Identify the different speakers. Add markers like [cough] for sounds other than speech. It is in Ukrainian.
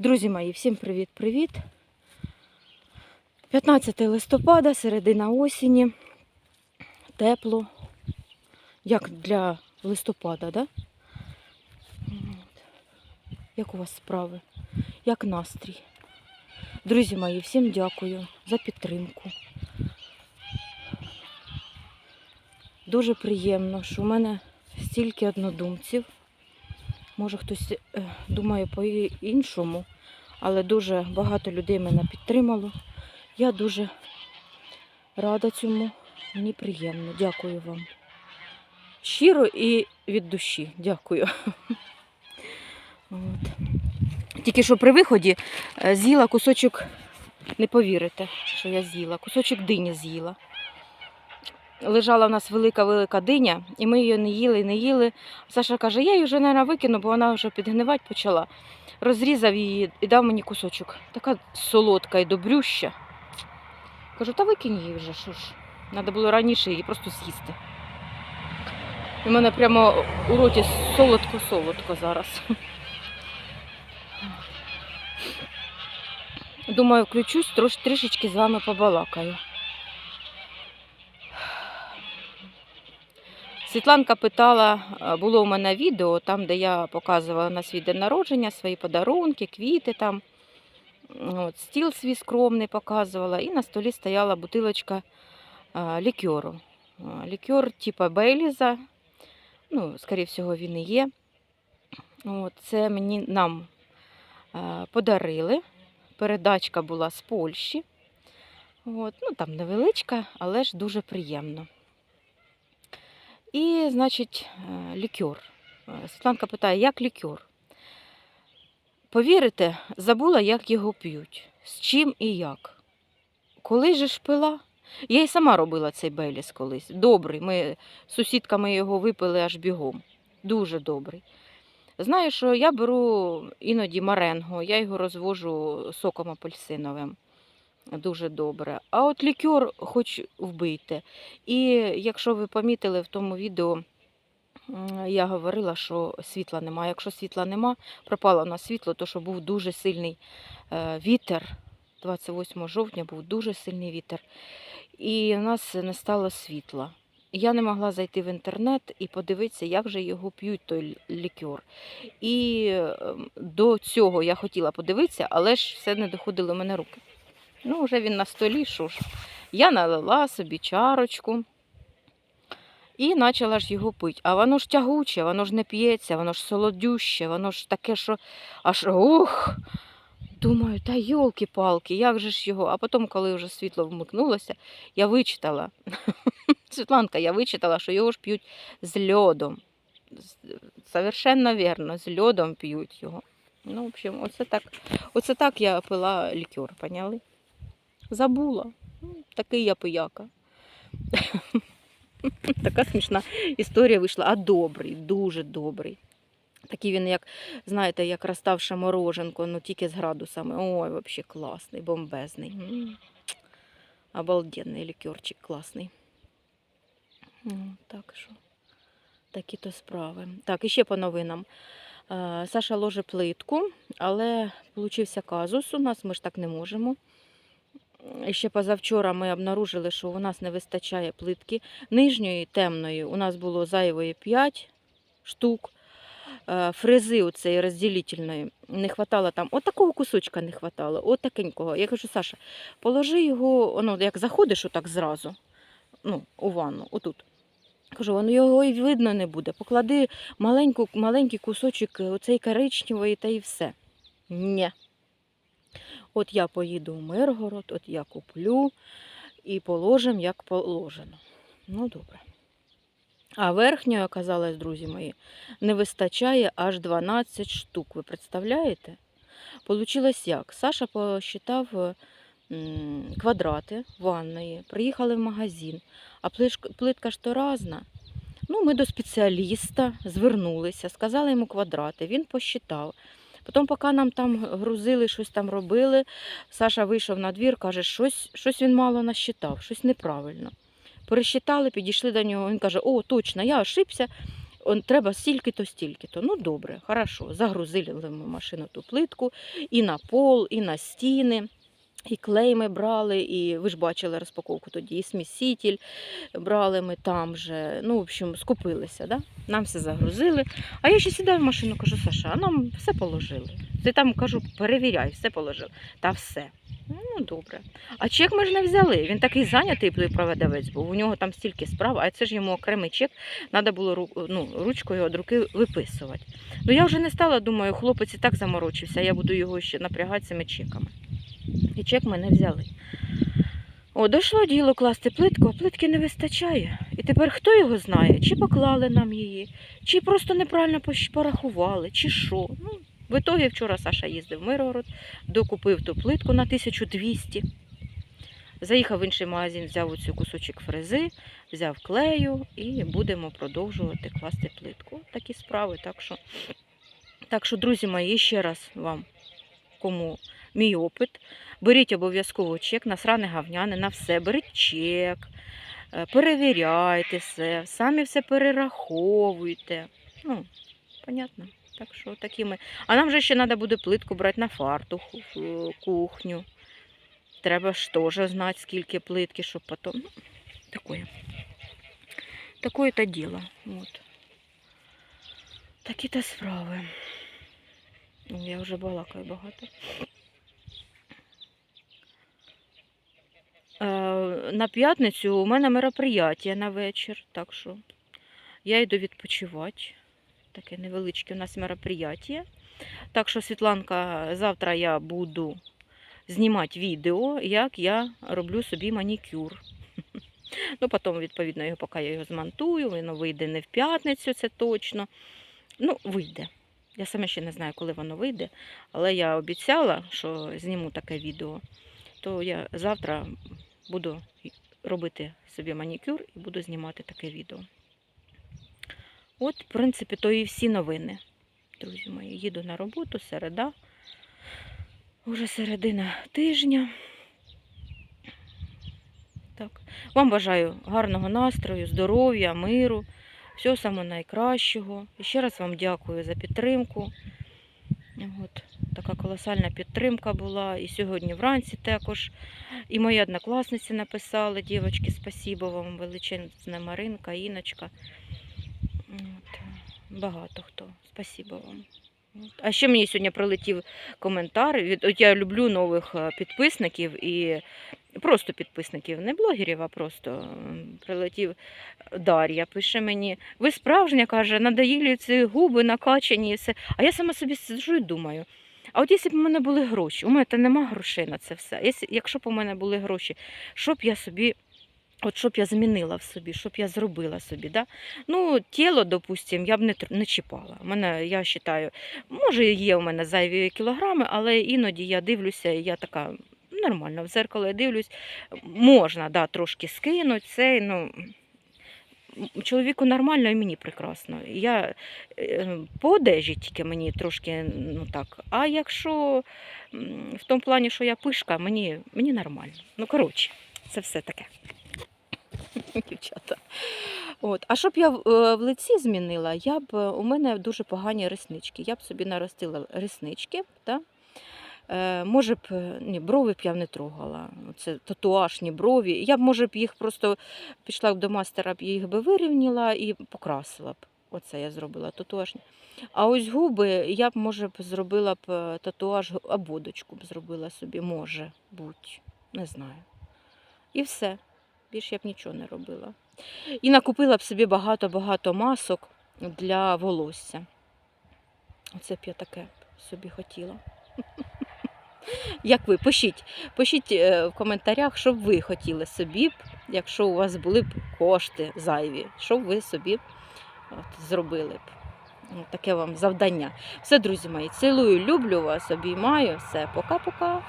Speaker 1: Друзі мої, всім привіт-привіт. 15 листопада, середина осені. Тепло. Як для листопада, да? Як у вас справи? Як настрій? Друзі мої, всім дякую за підтримку. Дуже приємно, що у мене стільки однодумців. Може хтось е, думає по-іншому, але дуже багато людей мене підтримало. Я дуже рада цьому. Мені приємно. Дякую вам. Щиро і від душі. Дякую. [laughs] От. Тільки що при виході е, з'їла кусочок, не повірите, що я з'їла, кусочок дині з'їла. Лежала в нас велика-велика диня, і ми її не їли, не їли. Саша каже, я її вже, мабуть, викину, бо вона вже підгнивати почала. Розрізав її і дав мені кусочок. Така солодка і добрюща. Кажу, та викинь її вже, що ж. Треба було раніше її просто з'їсти. У мене прямо у роті солодко-солодко зараз. Думаю, включусь, трош, трішечки з вами побалакаю. Світланка питала, е, було у мене відео, там, де я показувала на свій день народження, свої подарунки, квіти там. От, стіл свій скромний показувала, і на столі стояла бутилочка а, лікеру. А, Лікер типу Бейліза, ну, скоріше всього, він і є. От, це мені нам подарили. Передачка була з Польщі. От, ну, там невеличка, але ж дуже приємно. І, значить, е, лікер. Е, Світланка питає, як лікер? Повірите, забула, як його п'ють, з чим і як. Коли же ж пила? Я й сама робила цей беліс колись. Добрий. Ми з сусідками його випили аж бігом. Дуже добрий. Знаю, що я беру іноді маренго, я його розвожу соком апельсиновим. Дуже добре. А от лікер хоч вбийте. І якщо ви помітили в тому відео, я говорила, що світла немає. Якщо світла нема, пропало на світло, то що був дуже сильний е, вітер. 28 жовтня був дуже сильний вітер. І у нас не стало світла. Я не могла зайти в інтернет і подивитися, як же його п'ють той лікер. І ем, до цього я хотіла подивитися, але ж все не доходило в мене руки. Ну, вже він на столі, що ж. Я налила собі чарочку і почала ж його пити. А воно ж тягуче, воно ж не п'ється, воно ж солодюще, воно ж таке, що аж ух. Думаю, та йолки-палки, як же ж його? А потім, коли вже світло вмикнулося, я вичитала. [laughs] Світланка, я вичитала, що його ж п'ють з льодом. Совершенно вірно, з льодом п'ють його. Ну, в общем, оце так, оце так я пила лікер, поняли? Забула. Ну, Такий я пияка. [laughs] Така смішна історія вийшла. А добрий, дуже добрий. Такий він, як, знаєте, як розставша мороженко, ну тільки з градусами. Ой, взагалі класний, бомбезний. Обалденний лікерчик класний. Ну, Так що, такі то справи. Так, і ще по новинам. Е, Саша ложе плитку, але получився казус у нас, ми ж так не можемо. Ще позавчора ми обнаружили, що у нас не вистачає плитки. Нижньої темної у нас було зайвої 5 штук. Е, Фрези оцеї розділительної не хватало там. От такого кусочка не хватало, от такенького. Я кажу, Саша, положи його, ну, як заходиш отак зразу, ну, у ванну, отут. Кажу, воно його і видно не буде. Поклади маленьку, маленький кусочок оцей коричневої та і все. Ні. От я поїду в Миргород, от я куплю і положим, як положено. Ну, добре. А верхньої, оказалось, друзі мої, не вистачає аж 12 штук. Ви представляєте? Получилось як? Саша посчитав квадрати ванної, приїхали в магазин, а плитка ж то разна. Ну, ми до спеціаліста звернулися, сказали йому квадрати, він посчитав. Потім, поки нам там грузили, щось там робили, Саша вийшов на двір, каже, щось, щось він мало насчитав, щось неправильно. Пересчитали, підійшли до нього. Він каже: О, точно, я ошибся. треба стільки-то, стільки-то. Ну добре, хорошо. Загрузили ми машину ту плитку і на пол, і на стіни. І клей ми брали, і ви ж бачили розпаковку тоді, і сміситель брали ми там же. Ну, в общем, скупилися, да? нам все загрузили. А я ще сідаю в машину, кажу, Саша, а нам все положили. Ти там кажу, перевіряй, все положили. Та все. Ну, добре. А чек ми ж не взяли. Він такий зайнятий продавець був. У нього там стільки справ, а це ж йому окремий чек, треба було ну, ручкою від руки виписувати. Ну я вже не стала, думаю, хлопець і так заморочився, я буду його ще напрягати цими чеками. І чек ми не взяли. О, дійшло діло класти плитку, а плитки не вистачає. І тепер хто його знає, чи поклали нам її, чи просто неправильно порахували, чи що. Ну, в ітогі вчора Саша їздив в Миргород, докупив ту плитку на 1200. Заїхав в інший магазин, взяв оцю кусочок фрези, взяв клею і будемо продовжувати класти плитку. Такі справи. Так що, так що друзі мої, ще раз вам, кому мій опит, беріть обов'язково чек на сране гавняне, на все, беріть чек, е, перевіряйте все, самі все перераховуйте. Ну, понятно. Так що такими. А нам же ще треба буде плитку брати на фартух, в кухню. Треба ж теж знати, скільки плитки, щоб потім. Ну, такое. Такое-то діло. От. Такі-то справи. Ну, Я вже балакаю багато. Е, на п'ятницю у мене мероприятие на вечір, так що я йду відпочивати. Таке невеличке у нас мероприятие. Так що, Світланка, завтра я буду знімати відео, як я роблю собі манікюр. Ну, потім, відповідно, його, поки я його змонтую, воно вийде не в п'ятницю, це точно. Ну, вийде. Я саме ще не знаю, коли воно вийде, але я обіцяла, що зніму таке відео, то я завтра буду робити собі манікюр і буду знімати таке відео. От, в принципі, то і всі новини. Друзі мої, їду на роботу, середа. Уже середина тижня. Так. Вам бажаю гарного настрою, здоров'я, миру, всього самого найкращого. І ще раз вам дякую за підтримку. От, така колосальна підтримка була. І сьогодні вранці також. І мої однокласниці написали, дівочки, спасибо вам величезна Маринка, Іночка. От, багато хто. Спасибо вам. А ще мені сьогодні прилетів коментар. От я люблю нових е, підписників і просто підписників, не блогерів, а просто прилетів Дар'я. Пише мені, ви справжня, каже, надоїлі ці губи накачані і все. А я сама собі сиджу і думаю. А от якщо б у мене були гроші, у мене та нема грошей на це все. Якщо б у мене були гроші, що б я собі, от що б я змінила в собі, що б я зробила собі, да? Ну, тіло, допустим, я б не, не чіпала. Мене, я вважаю, може, є у мене зайві кілограми, але іноді я дивлюся, і я така нормально, в зеркало я дивлюсь, можна да, трошки скинути цей, ну. Чоловіку нормально і мені прекрасно. Я е, по одежі тільки мені трошки ну так. А якщо в тому плані, що я пишка, мені, мені нормально. Ну, коротше, це все таке. [laughs] Дівчата. От. А щоб я в, е, лиці змінила, я б е, у мене дуже погані реснички. Я б собі наростила реснички. Та? Е, може б, ні, брови б я не трогала. Це татуажні брові. Я б, може б, їх просто пішла б до мастера, б їх би вирівняла і покрасила б. Оце я зробила татуажні. А ось губи я б, може б, зробила б татуаж, обводочку б зробила собі, може бути. Не знаю. І все. Більше я б нічого не робила. І накупила б собі багато-багато масок для волосся. Оце б я таке собі хотіла. Як ви? Пишіть, пишіть е, в коментарях, що б ви хотіли собі, якщо у вас були б кошти зайві, що б ви собі от, зробили б. От Таке вам завдання. Все, друзі мої, цілую, люблю вас, обіймаю. Все, пока-пока.